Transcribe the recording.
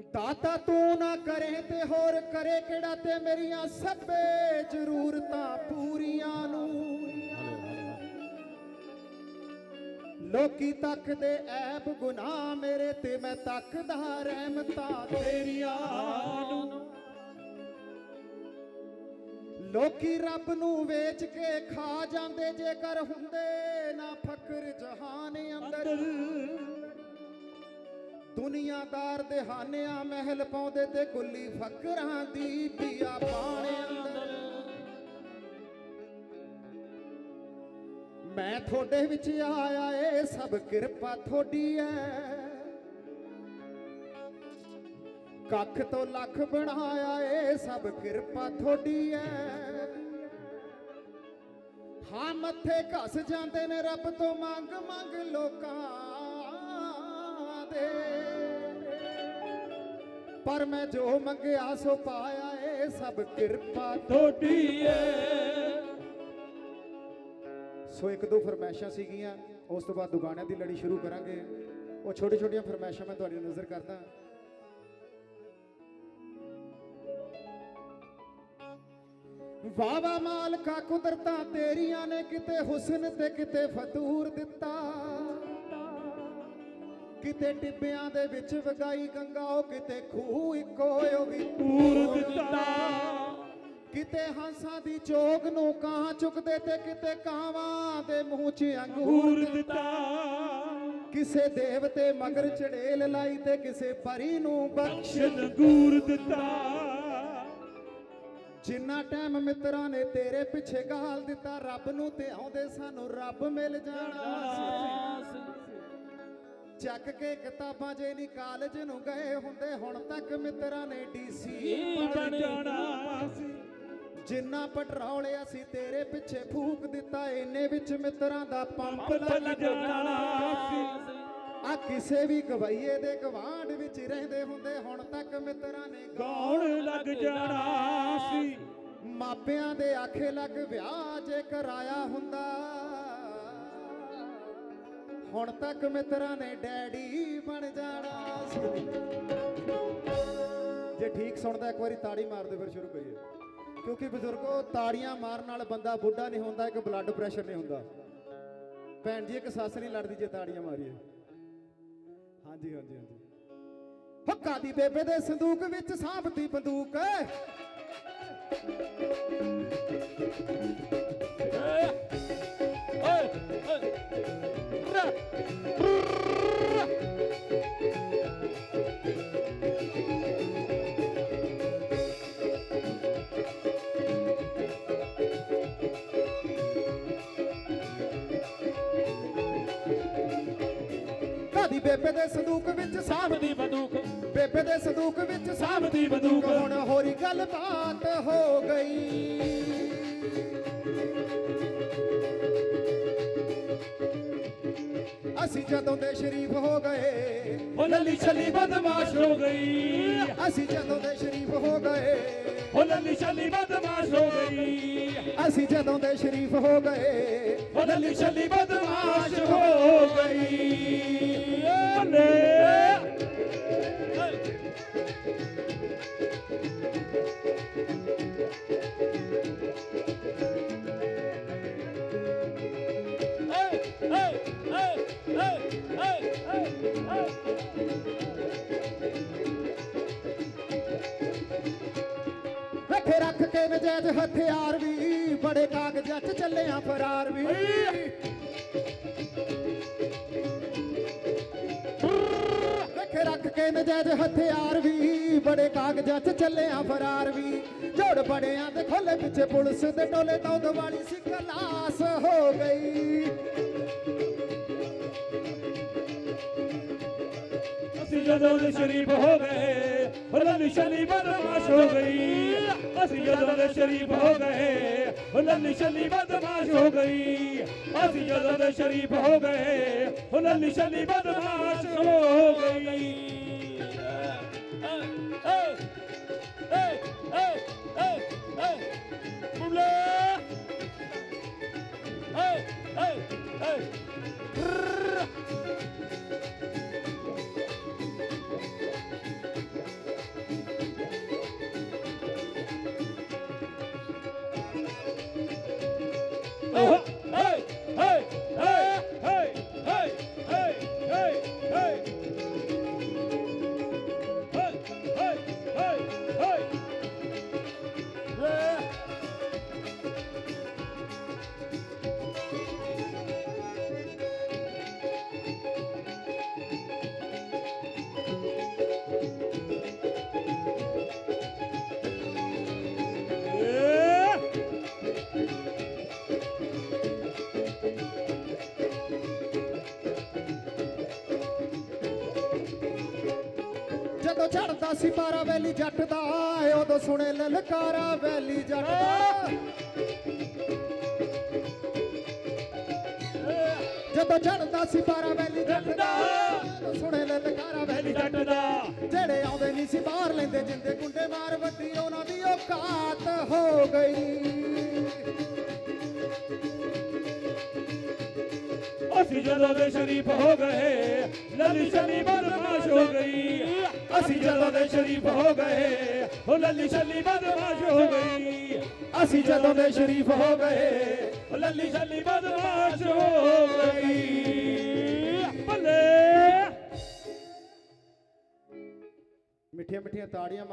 ਦਾਤਾ ਤੂੰ ਨਾ ਕਰੇ ਤੇ ਹੋਰ ਕਰੇ ਕਿਹੜਾ ਤੇ ਮੇਰੀਆਂ ਸਭੇ ਜ਼ਰੂਰਤਾਂ ਪੂਰੀਆਂ ਨੂੰ। ਲੋਕੀ ਤੱਕਦੇ ਐਬ ਗੁਨਾਹ ਮੇਰੇ ਤੇ, ਮੈਂ ਤੱਕਦਾ ਰਹਿਮਤਾਂ ਤੇਰੀਆਂ ਨੂੰ। ਲੋਕੀ ਰੱਬ ਨੂੰ ਵੇਚ ਕੇ ਖਾ ਜਾਂਦੇ, ਜੇਕਰ ਹੁੰਦੇ ਨਾ ਫਕਰ ਜਹਾਨ ਅੰਦਰ। ਦੁਨੀਆਦਾਰ ਦੇਹਾਨਿਆਂ ਮਹਿਲ ਪਾਉਂਦੇ ਤੇ ਗੁੱਲੀ ਫਕਰਾਂ ਦੀ ਪਿਆ ਬਾਣੇ ਅੰਦਰ। ਮੈਂ ਤੁਹਾਡੇ ਵਿੱਚ ਆਇਆ ਏ, ਸਭ ਕਿਰਪਾ ਤੁਹਾਡੀ ਐ। ਕੱਖ ਤੋਂ ਲੱਖ ਬਣਾਇਆ ਏ, ਸਭ ਕਿਰਪਾ ਤੁਹਾਡੀ ਐ। ਹਾਂ, ਮੱਥੇ ਘਸ ਜਾਂਦੇ ਨੇ ਰੱਬ ਤੋਂ ਮੰਗ ਮੰਗ ਲੋਕਾਂ। ਦੇ। ਪਰ ਮੈਂ ਜੋ ਮੰਗਿਆ ਸੋ ਪਾਇਆ ਏ ਸਭ ਕਿਰਪਾ ਥੋੜੀ ਏ। ਸੋ ਇੱਕ ਦੋ ਫਰਮਾਇਸ਼ਾਂ ਸੀਗੀਆਂ ਉਸ ਤੋਂ ਬਾਅਦ ਦੁਗਾਣਿਆਂ ਦੀ ਲੜੀ ਸ਼ੁਰੂ ਕਰਾਂਗੇ। ਉਹ ਛੋਟੀ ਛੋਟੀਆਂ ਫਰਮਾਇਸ਼ਾਂ ਮੈਂ ਤੁਹਾਡੀ ਨਜ਼ਰ ਕਰਦਾ। ਵਾਵਾ ਮਾਲਕਾ ਕੁਦਰਤਾਂ ਤੇਰੀਆਂ ਨੇ ਕਿਤੇ ਹੁਸਨ ਤੇ ਕਿਤੇ ਫਤੂਰ ਦਿੱਤਾ। ਕਿਤੇ ਟਿੱਬਿਆਂ ਦੇ ਵਿੱਚ ਵਗਾਈ ਗੰਗਾ ਉਹ ਕਿਤੇ ਖੂਹ ਇੱਕੋ ਉਹ ਵੀ ਪੂਰ ਦਿੱਤਾ। ਕਿਤੇ ਹੰਸਾਂ ਦੀ ਚੋਗ ਨੂੰ ਕਾਂ ਚੁੱਕਦੇ ਤੇ ਕਿਤੇ ਕਾਵਾਂ ਦੇ ਮੂੰਹ 'ਚ ਅੰਗੂਰ ਦਿੱਤਾ। ਕਿਸੇ ਦੇਵਤੇ ਮਗਰ ਚੜੇਲ ਲਾਈ ਤੇ ਕਿਸੇ ਪਰੀ ਨੂੰ ਬਖਸ਼ ਸ਼ਨਗੂਰ ਦਿੱਤਾ। ਜਿੰਨਾ ਟਾਈਮ ਮਿੱਤਰਾਂ ਨੇ ਤੇਰੇ ਪਿੱਛੇ ਗਾਲ ਦਿੱਤਾ ਰੱਬ ਨੂੰ ਤੇ ਆਉਂਦੇ ਸਾਨੂੰ ਰੱਬ ਮਿਲ ਜਾਣਾ। ਸੀ ਚੱਕ ਕੇ ਕਿਤਾਬਾਂ ਜੇ ਨਹੀਂ ਕਾਲਜ ਨੂੰ ਗਏ ਹੁੰਦੇ ਹੁਣ ਤੱਕ ਮਿੱਤਰਾਂ ਨੇ ਡੀਸੀ ਬਣ ਜਾਣਾ ਸੀ ਜਿੰਨਾ ਪੈਟਰੋਲ ਅਸੀਂ ਤੇਰੇ ਪਿੱਛੇ ਫੂਕ ਦਿੱਤਾ ਇੰਨੇ ਵਿੱਚ ਮਿੱਤਰਾਂ ਦਾ ਪੰਪ ਲੱਗ ਜਾਣਾ। ਸੀ। ਆ ਕਿਸੇ ਵੀ ਗਵਈਏ ਦੇ ਗਵਾਂਢ ਵਿੱਚ ਰਹਿੰਦੇ ਹੁੰਦੇ ਹੁਣ ਤੱਕ ਮਿੱਤਰਾਂ ਨੇ ਕੌਣ ਲੱਗ ਜਾਣਾ ਸੀ। ਮਾਪਿਆਂ ਦੇ ਆਖੇ ਲੱਗ ਵਿਆਹ ਜੇ ਕਰਾਇਆ ਹੁੰਦਾ। ਹੁਣ ਤੱਕ ਮਿੱਤਰਾਂ ਨੇ ਡੈਡੀ ਬਣ ਜਾਣਾ ਸੀ। ਜੇ ਠੀਕ ਸੁਣਦਾ, ਇੱਕ ਵਾਰੀ ਤਾੜੀ ਮਾਰ ਦਿਓ ਫਿਰ ਸ਼ੁਰੂ ਕਰੀਏ। ਕਿਉਂਕਿ ਬਜ਼ੁਰਗੋ, ਤਾੜੀਆਂ ਮਾਰਨ ਨਾਲ ਬੰਦਾ ਬੁੱਢਾ ਨਹੀਂ ਹੁੰਦਾ, ਇੱਕ ਬਲੱਡ ਪ੍ਰੈਸ਼ਰ ਨਹੀਂ ਹੁੰਦਾ। ਭੈਣ ਜੀ, ਇੱਕ ਸੱਸ ਨਹੀਂ ਲੜਦੀ ਜੇ ਤਾੜੀਆਂ ਮਾਰੀਏ। ਹਾਂਜੀ ਹਾਂਜੀ ਹਾਂਜੀ। ਹੱਕਾ ਦੀ ਬੇਬੇ ਦੇ ਸੰਦੂਕ ਵਿੱਚ ਸਾਂਭਤੀ ਬੰਦੂਕ। ਏ ਏ ਕਾਦੀ ਬੇਬੇ ਦੇ ਸੰਦੂਕ ਵਿੱਚ ਸਾਂਭ ਦੀ ਬੰਦੂਕ। ਬੇਬੇ ਦੇ ਸੰਦੂਕ ਵਿੱਚ ਸਾਂਭ ਸਾਂਭਦੀ ਬੰਦੂਕ। ਹੁਣ ਹੋਰੀ ਗੱਲ ਬਾਤ ਹੋ ਗਈ। ਅਸੀਂ ਜਦੋਂ ਦੇ ਸ਼ਰੀਫ ਹੋ ਗਏ ਉਹ ਲੱਲੀ ਛਲੀ ਬਦਮਾਸ਼ ਹੋ ਗਈ। ਅਸੀਂ ਜਦੋਂ ਦੇ ਸ਼ਰੀਫ ਹੋ ਗਏ ਉਹ ਲੱਲੀ ਛਲੀ ਬਦਮਾਸ਼ ਹੋ ਗਈ। ਅਸੀਂ ਜਦੋਂ ਦੇ ਸ਼ਰੀਫ ਹੋ ਗਏ ਉਹ ਲੱਲੀ ਛਲੀ ਬਦਮਾਸ਼ ਹੋ ਰੱਖੇ ਰੱਖ ਕੇ ਨਜਾਇਜ਼ ਹਥਿਆਰ ਵੀ, ਬੜੇ ਕਾਗਜ਼ਾਂ 'ਚ ਚੱਲਿਆ ਫਰਾਰ ਵੀ। ਰੱਖੇ ਰੱਖ ਕੇ ਨਜਾਇਜ਼ ਹਥਿਆਰ ਵੀ, ਬੜੇ ਕਾਗਜ਼ਾਂ 'ਚ ਚੱਲਿਆ ਫਰਾਰ ਵੀ। ਜੋੜ ਬੜਿਆਂ ਦੇ ਖੋਲੇ ਪਿੱਛੇ ਪੁਲਿਸ ਦੇ ਟੋਲੇ ਤੋਂ ਦਿਵਾਲੀ ਸੀ ਕਲਾਸ ਹੋ ਗਈ। ਅਸੀਂ ਜਦੋਂ ਦੇ ਸ਼ਰੀਫ ਹੋ ਗਏ ਉਹਨਾਂ ਨਿਸ਼ਾਨੀ ਬਦਮਾਸ਼ ਹੋ ਗਈ। ਅਸੀਂ ਜਦੋਂ ਦੇ ਸ਼ਰੀਫ ਹੋ ਗਏ ਉਹਨਾਂ ਨਿਸ਼ਾਨੀ ਬਦਮਾਸ਼ ਹੋ ਗਈ। ਅਸੀਂ ਜਦੋਂ ਦੇ ਸ਼ਰੀਫ ਹੋ ਗਏ ਉਹਨਾਂ ਨਿਸ਼ਾਨੀ ਬਦਮਾਸ਼ ਹੋ ਗਈ। ਏ 어? ਜਦੋਂ ਝੜਦਾ ਸੀ ਬਾਰਾ ਵੈਲੀ ਜੱਟ ਦਾ ਉਦੋਂ ਸੁਣੇ ਲਲਕਾਰਾ ਵੈਲੀ ਜੱਟ ਦਾ। ਜਦੋਂ ਝੜਦਾ ਸੀ ਬਾਰਾ ਵੈਲੀ ਜੱਟ ਦਾ ਉਦੋਂ ਸੁਣੇ ਲਲਕਾਰਾ ਵੈਲੀ ਵੈਲੀ ਜੱਟ ਦਾ। ਜਿਹੜੇ ਆਉਂਦੇ ਨਹੀਂ ਸੀ ਬਾਹਰ, ਲੈਂਦੇ ਜਿੰਦੇ ਗੁੰਡੇ ਮਾਰ ਵੱਡੀ, ਉਹਨਾਂ ਦੀ ਔਕਾਤ ਹੋ ਗਈ। ਅਸੀਂ ਜਦੋਂ ਦੇ ਸ਼ਰੀਫ ਹੋ ਗਏ ਲੱਲੀ ਸ਼ਲੀ ਬਦਮਾਸ਼ ਹੋ ਗਈ ਅਸੀਂ ਜਦੋਂ ਦੇ ਸ਼ਰੀਫ ਹੋ ਗਏ ਉਹ ਲੱਲੀ ਸ਼ਲੀ ਬਦਮਾਸ਼ ਹੋ ਗਈ ਅਸੀਂ ਜਦੋਂ ਦੇ ਸ਼ਰੀਫ ਹੋ ਗਏ ਉਹ ਲੱਲੀ ਸ਼ਲੀ ਬਦਮਾਸ਼ ਹੋ ਗਈ ਬੱਲੇ ਮਿੱਠੀਆਂ ਮਿੱਠੀਆਂ ਤਾੜੀਆਂ ਮਾਰ